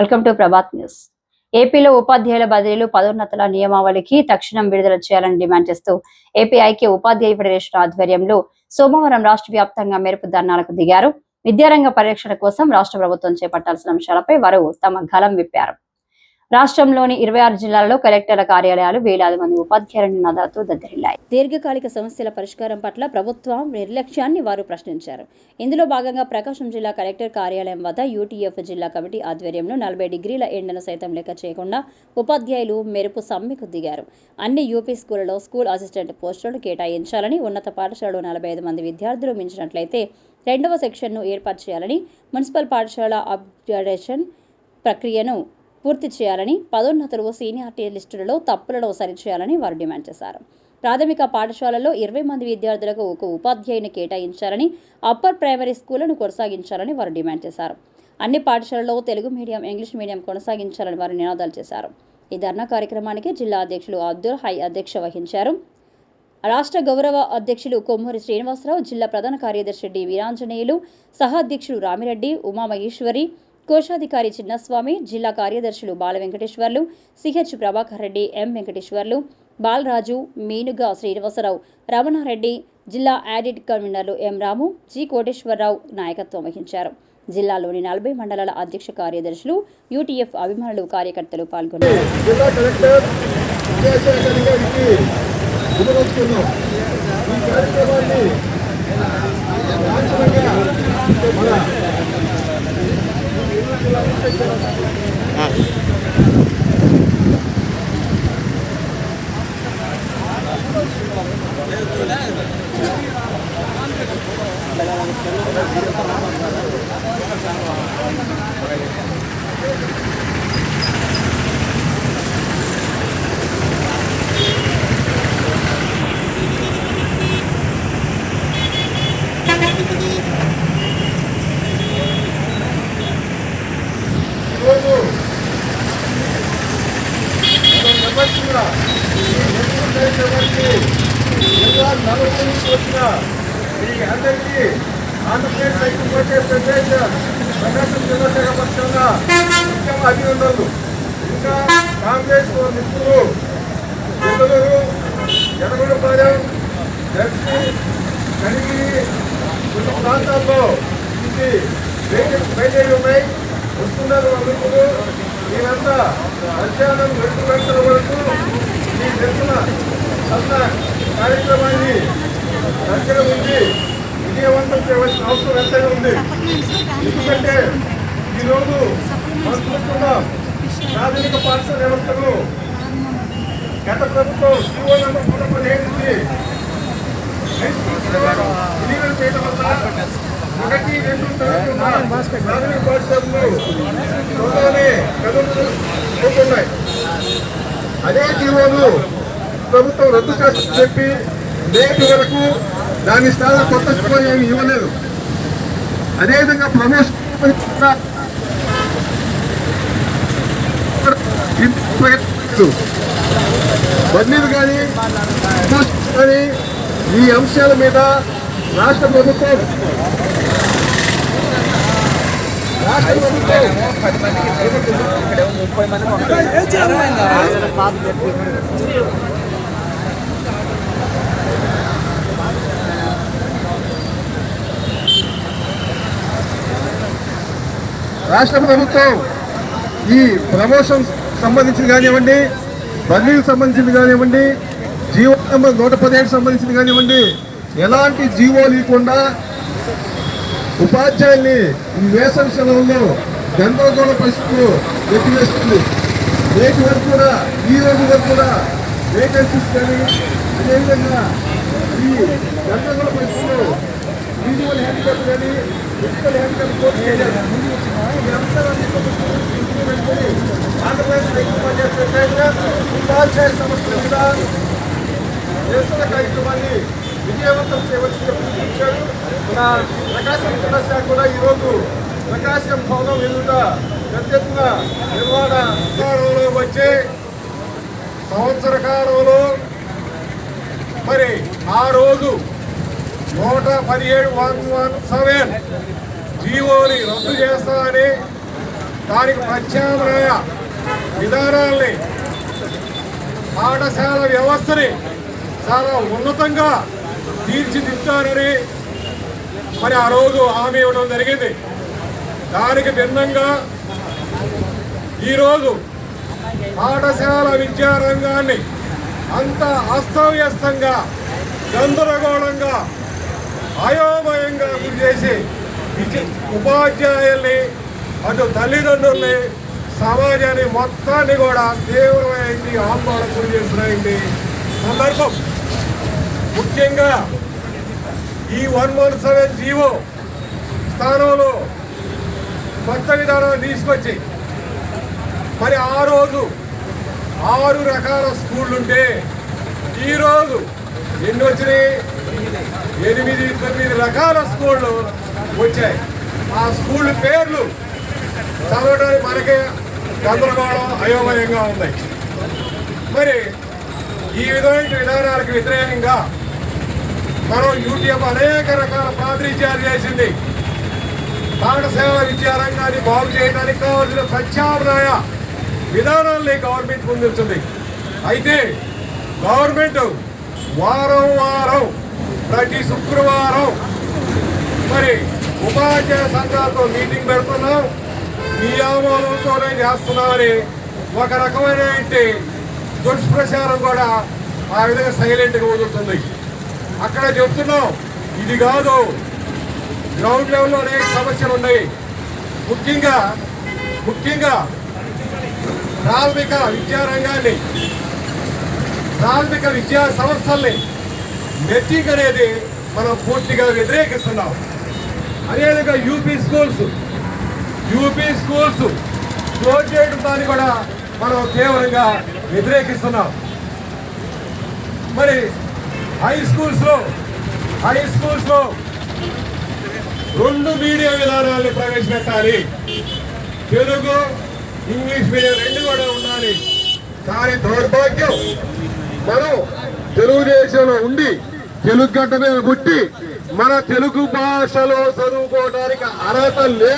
Welcome to Prabhat news. ఏపీలో ఉపాధ్యాయుల బదిలీలు పదోన్నతుల నియమావళికి తక్షణం విడుదల చేయాలని డిమాండ్ చేస్తూ ఏపీ ఐక్య ఉపాధ్యాయ ఫెడరేషన్ ఆధ్వర్యంలో సోమవారం రాష్ట్ర వ్యాప్తంగా మెరుపు ధర్నాలకు దిగారు. విద్యారంగ పరిరక్షణ కోసం రాష్ట్ర ప్రభుత్వం చేపట్టాల్సిన అంశాలపై వారు తమ గలం విప్పారు. రాష్ట్రంలోని ఇరవై ఆరు జిల్లాల్లో కలెక్టర్ల కార్యాలయాలు వేలాది మంది ఉపాధ్యాయుల నినాదాలతో దద్దరిల్లాయి. దీర్ఘకాలిక సమస్యల పరిష్కారం పట్ల ప్రభుత్వం నిర్లక్ష్యాన్ని వారు ప్రశ్నించారు. ఇందులో భాగంగా ప్రకాశం జిల్లా కలెక్టర్ కార్యాలయం వద్ద యూటీఎఫ్ జిల్లా కమిటీ ఆధ్వర్యంలో నలభై డిగ్రీల ఎండను సైతం లెక్క చేయకుండా ఉపాధ్యాయులు మెరుపు సమ్మెకు దిగారు. అన్ని యూపీ స్కూళ్ళలో స్కూల్ అసిస్టెంట్ పోస్టులను కేటాయించాలని ఉన్నత పాఠశాలలో నలభై ఐదు మంది విద్యార్థులు మించినట్లయితే రెండవ సెక్షన్ను ఏర్పాటు చేయాలని మున్సిపల్ పాఠశాల అప్గ్రేడేషన్ ప్రక్రియను పూర్తి చేయాలని పదోన్నతులు సీనియారిటీ లిస్టులలో తప్పులను సరిచేయాలని వారు డిమాండ్ చేశారు. ప్రాథమిక పాఠశాలలో ఇరవై మంది విద్యార్థులకు ఒక ఉపాధ్యాయుని కేటాయించాలని అప్పర్ ప్రైమరీ స్కూళ్ళను కొనసాగించాలని వారు డిమాండ్ చేశారు. అన్ని పాఠశాలల్లో తెలుగు మీడియం ఇంగ్లీష్ మీడియం కొనసాగించాలని వారు నినాదాలు చేశారు. ఈ ధర్నా కార్యక్రమానికి జిల్లా అధ్యక్షులు అబ్దుల్ హై అధ్యక్ష వహించారు. రాష్ట్ర గౌరవ అధ్యక్షులు కొమ్మూరి శ్రీనివాసరావు జిల్లా ప్రధాన కార్యదర్శి డి వీరాంజనేయులు సహాధ్యక్షులు రామిరెడ్డి ఉమామహేశ్వరి కోశాధికారి చిన్నస్వామి జిల్లా కార్యదర్శులు బాల వెంకటేశ్వర్లు సిహెచ్ ప్రభాకర్ రెడ్డి ఎం వెంకటేశ్వర్లు బాలరాజు మీనుగా శ్రీనివాసరావు రమణారెడ్డి జిల్లా యాడిట్ కన్వీనర్లు ఎం రాము జి కోటేశ్వరరావు నాయకత్వం వహించారు. జిల్లాలోని నలభై మండలాల అధ్యక్ష కార్యదర్శులు యూటీఎఫ్ అభిమానులు కార్యకర్తలు పాల్గొన్నారు. ఈ కార్యక్రమాన్ని లాంఛనంగా మన ఈరోజు మనం నెమ్మదిగా ఎవరికి జిల్లా నుంచి వచ్చిన మీ అందరికీ ఆంధ్రప్రదేశ్ రైతు ప్రదేశ్ ప్రకాశం జిల్లా శాఖ పక్షంగా ముఖ్యంగా అభినందనలు. ఇంకా కాంగ్రెస్ మిత్రులు బెంగళూరు ఎడగొండపాలెం దర్శి కనిగిరి కొన్ని ప్రాంతాల్లో ఇది బయలుదేరి ఉన్నాయి. వస్తున్నారు అందుకు మీరంతా మధ్యాహ్నం రెండు గంటల వరకు ఈ దర్శన అంత కార్యక్రమాన్ని దగ్గర ఉండి విజయవంతం చేయవలసిన అవసరం ఎంతైనా ఉంది. ఎందుకంటే ఈరోజు మనం చూస్తున్నాం ప్రాథమిక పాఠశాల వ్యవస్థను గత ప్రభుత్వం శివో నెంబర్ నూట పదిహేను నుంచి విలీనం చేయడం వల్ల ఒకటి రెండు తరగతులు ప్రాథమిక పాఠశాలలో త్వరలోనే కదులుతున్నాయి అదే జీవోలు ప్రభుత్వం రద్దు చేస్తూ చెప్పి నేటి వరకు దాని స్థానం కొత్త జీవో ఏమి ఇవ్వలేదు. అదేవిధంగా ప్రమోషన్ కూడా బదిలీలు కానీ కానీ ఈ అంశాల మీద రాష్ట్ర ప్రభుత్వం రాష్ట్ర ప్రభుత్వం రాష్ట్ర ప్రభుత్వం ఈ ప్రమోషన్ సంబంధించింది కానివ్వండి బదిలీలకు సంబంధించింది కానివ్వండి జీవో నెంబర్ నూట పదిహేడు సంబంధించింది కానివ్వండి ఎలాంటి జీవో లేకుండా ఉపాధ్యాయుల్ని ఈ వేసవి సెలవుల్లో గందరగోళ పరిస్థితులు ఎత్తివేస్తుంది. నేటి వరకు కూడా ఈ రోజు వరకు కూడా వేకెన్సీస్ కానీ అదేవిధంగా ఈ గందరగోళ పరిస్థితులు విజువల్ హ్యాండిక్యాప్ కానీ ఫిజికల్ హ్యాండిక్యాప్ కోర్టు చేయలేదు ఈ అంశాలన్నీ ప్రభుత్వం దృష్టిలో పెట్టుకొని ఉపాధ్యాయ సమస్యల మీద నిరసన కార్యక్రమాన్ని విజయవంతం చేయవలసిందిగా పిలుపునిచ్చారు మన ప్రకాశం జిల్లా కూడా ఈరోజు ప్రకాశం భవనం ఎదుట పెద్ద ఎత్తున నిర్వహణ అధికారంలో వచ్చే సంవత్సర కాలంలో మరి ఆ రోజు నూట పదిహేడు వన్ వన్ సెవెన్ జీవోని రద్దు చేస్తామని దానికి ప్రత్యామ్నాయ విధానాల్ని పాఠశాల వ్యవస్థని చాలా ఉన్నతంగా తీర్చిదిద్దానని మరి ఆ రోజు హామీ ఇవ్వడం జరిగింది. దానికి భిన్నంగా ఈరోజు పాఠశాల విద్యారంగాన్ని అంత అస్తవ్యస్తంగా గందరగోళంగా అయోమయంగా గురి చేసి ఉపాధ్యాయుల్ని అటు తల్లిదండ్రుల్ని సమాజాన్ని మొత్తాన్ని కూడా తీవ్రమైంది ఆందోళన గురి చేసినటువంటి సందర్భం. ముఖ్యంగా ఈ వన్ వన్ సెవెన్ జీవో స్థానంలో కొత్త విధానం తీసుకొచ్చి మరి ఆ రోజు ఆరు రకాల స్కూళ్ళుంటే ఈరోజు ఎన్ని వచ్చినాయి? ఎనిమిది తొమ్మిది రకాల స్కూళ్ళు వచ్చాయి. ఆ స్కూళ్ళ పేర్లు చదవడానికి మనకే గందరగోళం అయోమయంగా ఉన్నాయి. మరి ఈ విధమైన విధానాలకు వ్యతిరేకంగా మనం యూటీఎఫ్ అనేక రకాల ప్రాతినిధ్యాలు చేసింది. పాఠశాల విద్యారంగాన్ని బాగు చేయడానికి కావాల్సిన ప్రత్యామ్నాయ విధానాల్ని గవర్నమెంట్ ముందుంటుంది. అయితే గవర్నమెంట్ వారం వారం ప్రతి శుక్రవారం మరి ఉపాధ్యాయ సంఘాలతో మీటింగ్ పెడుతున్నాం. మీ చేస్తున్నామని ఒక రకమైన దుష్ప్రచారం కూడా ఆ విధంగా సైలెంట్గా వదులుతుంది. అక్కడ చెప్తున్నాం ఇది కాదు. గ్రౌండ్ లెవెల్లో అనేక సమస్యలు ఉన్నాయి. ముఖ్యంగా ముఖ్యంగా ప్రాథమిక విద్యారంగాన్ని ప్రాథమిక విద్యా సంస్థల్ని మెట్రిక్ అనేది మనం పూర్తిగా వ్యతిరేకిస్తున్నాం. అదేవిధంగా UP schools UP schools close చేయడం దాన్ని కూడా మనం తీవ్రంగా వ్యతిరేకిస్తున్నాం. మరి హై స్కూల్స్లో హై స్కూల్స్లో రెండు మీడియా విధానాలను ప్రవేశపెట్టాలి. తెలుగు ఇంగ్లీష్ మీడియం రెండు కూడా ఉండాలి. కానీ దౌర్భాగ్యం మనం తెలుగుదేశంలో ఉండి తెలుగు గడ్డ మీద పుట్టి మన తెలుగు భాషలో చదువుకోవడానికి అర్హత లేదు.